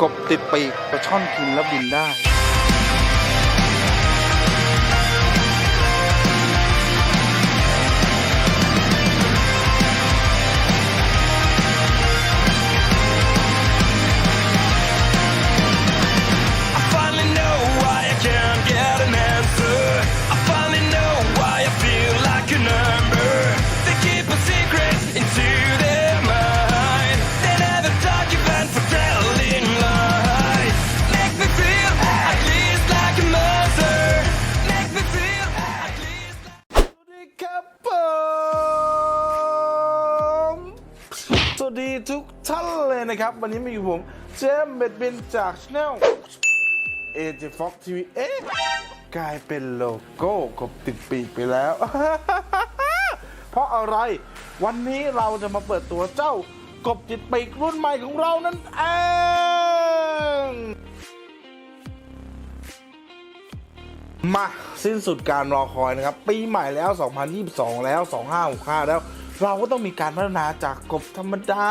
กบติดปีกปลาช่อนกินแล้วบินได้ นะครับ วันนี้มาอยู่ผมเจมส์เบ็ดบินจากช anel เอเจฟ็อกทีวีเอ๊ะกลายเป็นโลโก้กบติดปีกไปแล้ว เพราะอะไรวันนี้เราจะมาเปิดตัวเจ้ากบติดปีกรุ่นใหม่ของเรานั่นเองมาสิ้นสุดการรอคอยนะครับ ปีใหม่แล้ว 2022 แล้ว 2565 แล้ว เราก็ต้องมีการพัฒนาจากกบธรรมดา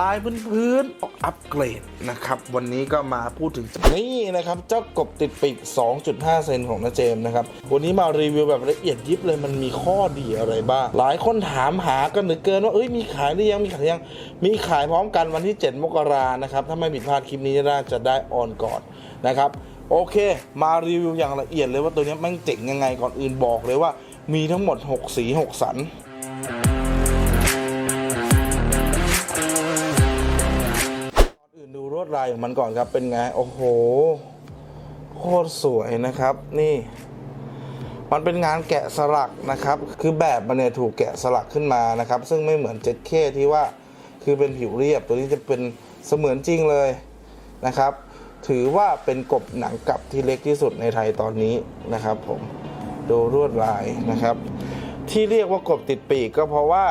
ลายพื้นๆอัปเกรดนะครับ วันนี้ก็มาพูดถึงนี่นะครับ เจ้ากบติดปีก 2.5 เซนของนาเจมนะครับ วันนี้มารีวิวแบบละเอียดยิบเลยมันมีข้อดีอะไรบ้าง หลายคนถามหากันเหลือเกินว่าเอ้ยมีขายหรือยังมีขายยังมีขายพร้อมกันวันที่ 7 มกรานะครับ ถ้าไม่ผิดพลาดคลิปนี้น่าจะได้ออนก่อนนะครับโอเค มารีวิวอย่างละเอียดเลยว่าตัวนี้แม่งเจ๋งยังไงก่อนอื่นบอกเลยว่ามีทั้งหมด 6 สี 6 สัน ลายของมันก่อนครับ เป็นไง โอ้โห โคตรสวยนะครับ นี่ มันเป็นงานแกะสลักนะครับ คือแบบมันเนี่ยถูกแกะสลักขึ้นมานะครับ ซึ่งไม่เหมือนเจ็ดเคที่ว่า คือเป็นผิวเรียบ ตัวนี้จะเป็นเสมือนจริงเลยนะครับ ถือว่าเป็นกบหนังกลับที่เล็กที่สุดในไทยตอนนี้นะครับ ผม ดูลวดลายนะครับ ที่เรียกว่ากบติดปีกก็เพราะว่า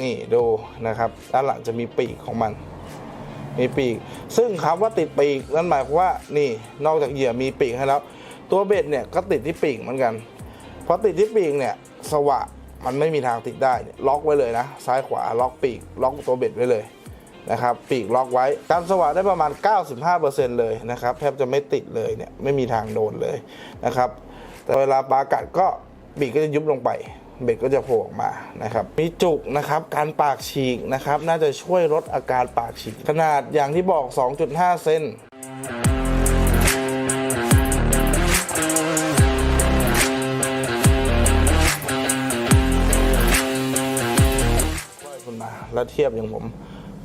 นี่ดูนะครับ ด้านหลังจะมีปีกของมัน มีปีก ซึ่งคำว่าติดปีกนั่นหมายความว่านี่นอกจากเหยื่อมีปีกให้แล้ว ตัวเบ็ดเนี่ยก็ติดที่ปีกเหมือนกันเพราะติดที่ปีกเนี่ยสวะมันไม่มีทางติดได้ล็อกไว้เลยนะ ซ้ายขวาล็อกปีกล็อกตัวเบ็ดไว้เลยนะครับปีกล็อกไว้การสวะได้ประมาณ 95%เลยนะครับแทบจะไม่ติดเลยเนี่ยไม่มีทางโดนเลยนะครับแต่เวลาปลากัดก็ปีกก็จะยุบลงไป เบ็ดก็จะโผล่ออกมานะครับมีจุกนะครับการปากฉีกนะครับน่าจะช่วยลดอาการปากฉีก ขนาดอย่างที่บอก 2.5 เซนก้อยคุณมาแล้วเทียบอย่างผม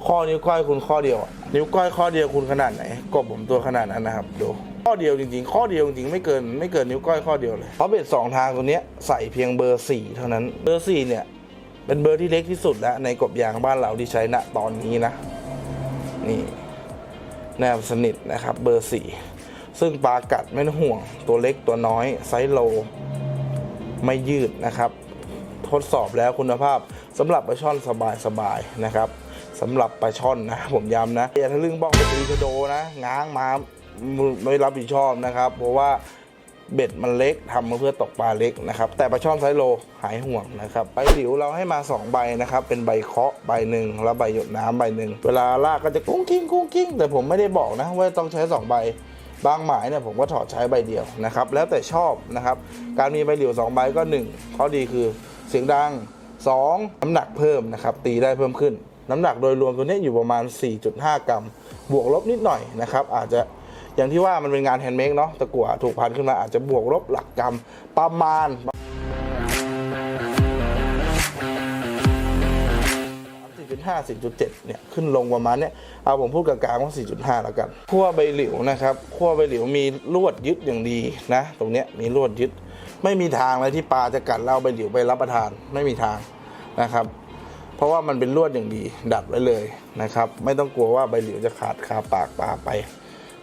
ข้อนิ้วก้อยคุณข้อเดียว นิ้วก้อยข้อเดียวคุณขนาดไหนกบผมตัวขนาดนั้นนะครับดู ข้อเดียวจริงๆ ข้อเดียวจริงๆ ไม่เกินไม่เกินนิ้วก้อยข้อเดียวเลยเพราะเบ็ดสองทางตัวเนี้ยใส่เพียงเบอร์สี่เท่านั้นเบอร์สี่เนี่ยเป็นเบอร์ที่เล็กที่สุดแล้วในกบยางบ้านเราที่ใช้ณตอนนี้นะ นี่แนบสนิทนะครับเบอร์สี่ซึ่งปลากัดไม่ต้องห่วงตัวเล็กตัวน้อย ไซส์โล ไม่ยืดนะครับ ทดสอบแล้วคุณภาพสำหรับปลาช่อนสบายๆนะครับสำหรับปลาช่อนนะ ผมย้ำนะอย่าทะลึ่งบ้องไปตีชะโดนะ ง้างมา ไม่รับผิดชอบนะครับ เพราะว่าเบ็ดมันเล็กทำมาเพื่อตกปลาเล็กนะครับ แต่ปลาช่อนไซโลหายห่วงนะครับใบหลิวเราให้มา 2 ใบนะครับ เป็นใบเคาะใบหนึ่งแล้วใบหยดน้ำใบหนึ่งเวลาลากก็จะกุ้งกิ้งกุ้งกิ้งแต่ผมไม่ได้บอกนะว่าต้องใช้ 2 ใบบางหมายเนี่ยผมก็ถอดใช้ใบเดียวนะครับ แล้วแต่ชอบนะครับ การมีใบเหลียว2ใบก็1ข้อดีคือเสียงดัง 2 น้ำหนักเพิ่มนะครับ ตีได้เพิ่มขึ้น น้ำหนักโดยรวมตัวนี้อยู่ประมาณ 4.5 กรัม บวกลบนิดหน่อยนะครับ อาจจะ อย่างที่ว่ามันเป็นงานแฮนด์เมดเนาะตะกั่วถูกพันขึ้นมาอาจจะบวกลบหลักกรัมประมาณ4.5 4.7เนี่ยขึ้นลงประมาณเนี้ยเอาผมพูดกลางๆว่า 4.5 แล้วกันขั้วใบหลิวนะครับขั้วใบหลิวมีลวดยึดอย่างดีนะ ตรงเนี้ยมีลวดยึด ไม่มีทางเลยที่ปลาจะกัดเราใบหลิวไปรับประทานไม่มีทางนะครับ เพราะว่ามันเป็นลวดอย่างดีดัดไว้เลยนะครับ ไม่ต้องกลัวว่าใบหลิวจะขาดคาปากปลาไป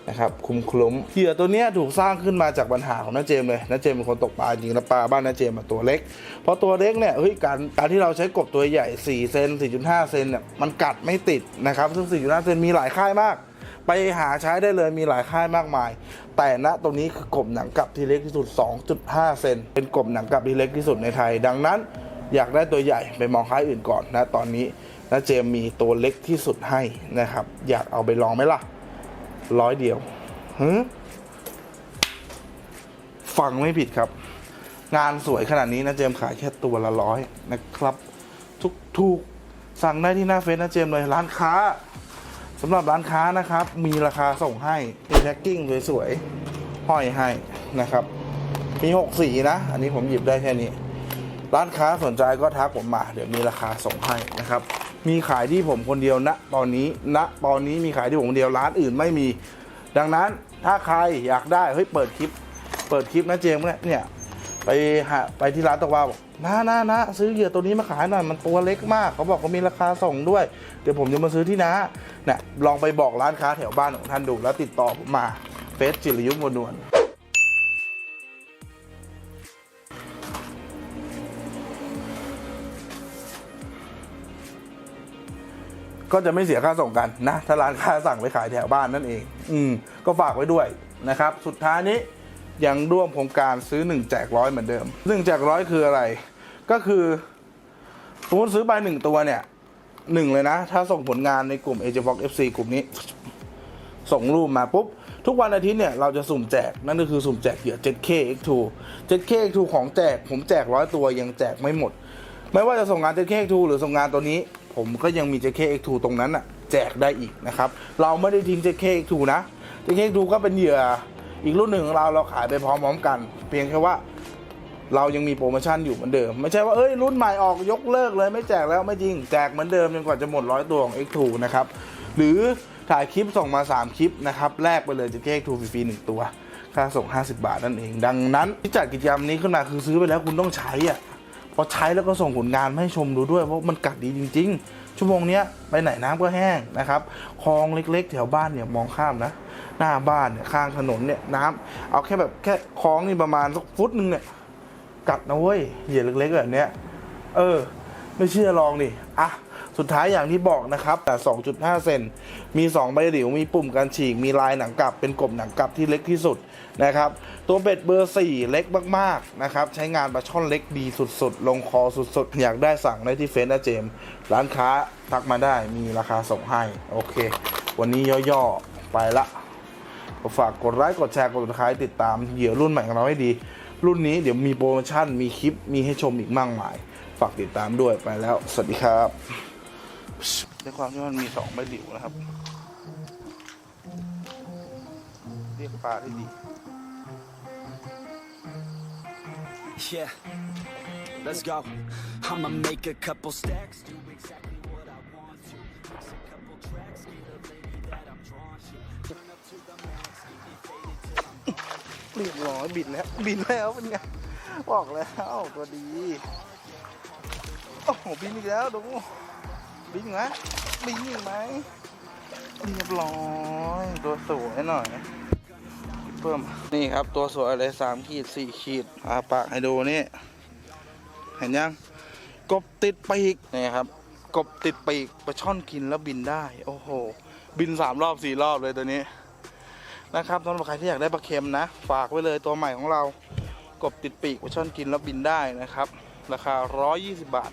นะครับคลุมคลุ้มเหยื่อตัวนี้ถูกสร้างขึ้นมาจากปัญหาของน้าเจมเลยน้าเจมเป็นคนตกปลาจริงแล้วปลาบ้านน้าเจมตัวเล็กพราะตัวเล็กเนี่ยเฮ้ยการการที่เราใช้กบตัวใหญ่4เซน4.5 เซนเนี่ยมันกัดไม่ติดนะครับซึ่ง 4.5 เซนมีหลายค่ายมาก ไปหาใช้ได้เลยมีหลายค่ายมากมาย แต่ณตรงนี้คือกบหนังกลับที่เล็กที่สุด 2.5 เซนเป็นกบหนังกลับที่เล็กที่สุดในไทย ดังนั้น อยากได้ตัวใหญ่ไปมองค่ายอื่นก่อนนะตอนนี้นะเจมมีตัวเล็กที่สุดให้นะครับอยากเอาไปลองไหมล่ะ ร้อยเดียวฮึฟังไม่ผิดครับ งานสวยขนาดนี้นะเจมขายแค่ตัวละร้อยนะครับ ทุกถูกสั่งได้ที่หน้าเฟซนะเจมเลยร้านค้าสำหรับร้านค้านะครับ มีราคาส่งให้มีแพ็กกิ้งสวยๆห้อยให้นะครับมีหกสีนะ อันนี้ผมหยิบได้แค่นี้ ร้านค้าสนใจก็ทักผมมา เดี๋ยวมีราคาส่งให้นะครับ มีขายที่ผมคนเดียวณตอนนี้ณตอนนี้มีขายที่ผมคนเดียวร้านอื่นไม่มี ดังนั้นถ้าใครอยากได้เฮ้ยเปิดคลิป เปิดคลิปนะเจมส์เนี่ยเนี่ยไปหาไปที่ร้านตะวันบอกนะนะนะซื้อเหยื่อตัวนี้มาขายหน่อยมันตัวเล็กมาก เขาบอกว่ามีราคาส่งด้วย เดี๋ยวผมจะมาซื้อที่น้าเนี่ยลองไปบอกร้านค้าแถวบ้านของท่านดูแล้วติดต่อผมมาเฟซจิรยุทธมนวล ก็จะไม่เสียค่าส่งกันนะถ้าร้านค้าสั่งไปขายแถวบ้านนั่นเอง อืมก็ฝากไว้ด้วยนะครับ สุดท้ายนี้ยังร่วมโครงการซื้อ 1 แจกร้อยเหมือนเดิม1แจกร้อยคืออะไร ก็คือสมมติซื้อไปหนึ่งตัวเนี่ยหนึ่งเลยนะ ถ้าส่งผลงานในกลุ่ม a j b o x FC กลุ่มนี้ ส่งรูปมาปุ๊บ ทุกวันอาทิตย์เนี่ยเราจะสุ่มแจก นั่นก็คือสุ่มแจกเหยื่อ 7K X2 7K X2 ของแจก ผมแจกร้อยตัวยังแจกไม่หมด ไม่ว่าจะส่งงาน 7K X2 หรือส่งงานตัวนี้ ผมก็ยังมี 7K X2 ตรงนั้นอะแจกได้อีกนะครับ เราไม่ได้ทิ้ง 7K X2 นะ 7K X2 ก็เป็นเหยื่ออีกรุ่นหนึ่งของเราเราขายไปพร้อมๆกัน เพียงแค่ว่าเรายังมีโปรโมชั่นอยู่เหมือนเดิม ไม่ใช่ว่าเอ้ยรุ่นใหม่ออกยกเลิกเลยไม่แจกแล้วไม่จริง แจกเหมือนเดิมจนกว่าจะหมดร้อยตัวของ X2 นะครับหรือถ่ายคลิปส่งมา 3 คลิปนะครับแลกไปเลยจะแค่ X2 ฟรีๆหนึ่งตัว ค่าส่ง 50 บาทนั่นเอง ดังนั้นที่จัดกิจกรรมนี้ขึ้นมาคือซื้อไปแล้วคุณต้องใช้อะ พอใช้แล้วก็ส่งผลงานมาให้ชมดูด้วยเพราะมันกัดดีจริง ๆ ชั่วโมงนี้ไปไหนน้ำก็แห้งนะครับคลองเล็กๆ แถวบ้านเนี่ยมองข้ามนะ หน้าบ้านเนี่ยข้างถนนเนี่ยน้ำเอาแค่แบบแค่คลองนี่ประมาณสักฟุตหนึ่งเนี่ยกัดนะเว้ยเหยื่อเล็กๆแบบเนี้ยเออ ไม่เชื่อลองดิอะ สุดท้ายอย่างที่บอกนะครับแต่ 2.5 เซน มี 2 ใบหลิว มีปุ่มการฉีก มีลายหนังกลับ เป็นกบหนังกลับที่เล็กที่สุดนะครับ ตัวเบ็ดเบอร์ 4 เล็กมากๆนะครับ ใช้งานปลาช่อนเล็กดีสุดๆ ลงคอสุดๆ อยากได้สั่งได้ที่เฟซนะเจม ร้านค้าทักมาได้ มีราคาส่งให้ โอเค วันนี้ย่อๆ ไปละ ฝากกดไลค์ กดแชร์ กดติดตามติดตามเหยื่อรุ่นใหม่ของเราให้ดี รุ่นนี้เดี๋ยวมีโปรโมชั่น มีคลิป มีให้ชมอีกมากมาย ฝากติดตามด้วยไปแล้ว สวัสดีครับ ด้วยความที่มันมีสองใบหลิวนะครับ เรียกปลาได้ดี Yeah, let's go. I'ma make a couple stacks, do exactly what I want to. Mix a couple tracks, get a lady that I'm drawn to. Turn up to the max, get me faded till I'm เรียบร้อยบินแล้วบินแล้วเป็นไงบอกแล้วตัวดี โอ้โหบินอีกแล้วดู บินอีกไหมบินอีกไหมเรียบร้อยตัวสวยหน่อยเพิ่มนี่ครับตัวสวยเลยสามขีดสี่ขีดอาปากให้ดูนี่ เห็นยังกบติดปีกนี่ครับ กบติดปีกปลาช่อนกินแล้วบินได้ โอ้โห บินสามรอบสี่รอบเลยตัวนี้นะครับสำหรับใครที่อยากได้ปลาเค็มนะ ฝากไว้เลยตัวใหม่ของเรา กบติดปีกปลาช่อนกินแล้วบินได้นะครับ ราคา 120 บาท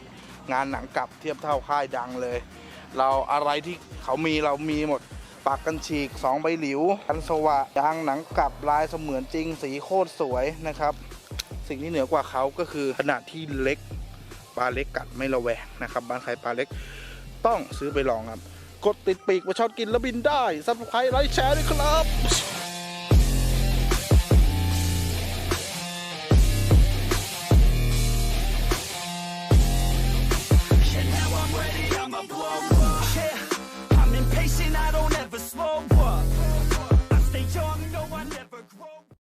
งานหนังกลับเทียบเท่าค่ายดังเลย เราอะไรที่เขามีเรามีหมดปากกันฉีก 2 ใบหลิวกันสวะยางหนังกลับลายเสมือนจริง สีโคตรสวยนะครับ สิ่งที่เหนือกว่าเขาก็คือขนาดที่เล็กปลาเล็กกัดไม่ระแวงนะครับบ้านใครปลาเล็กต้องซื้อไปลองครับ กดติดปีกปลาชอนกินแล้วบินได้ซับสไครต์ไลค์แชร์ด้วยครับ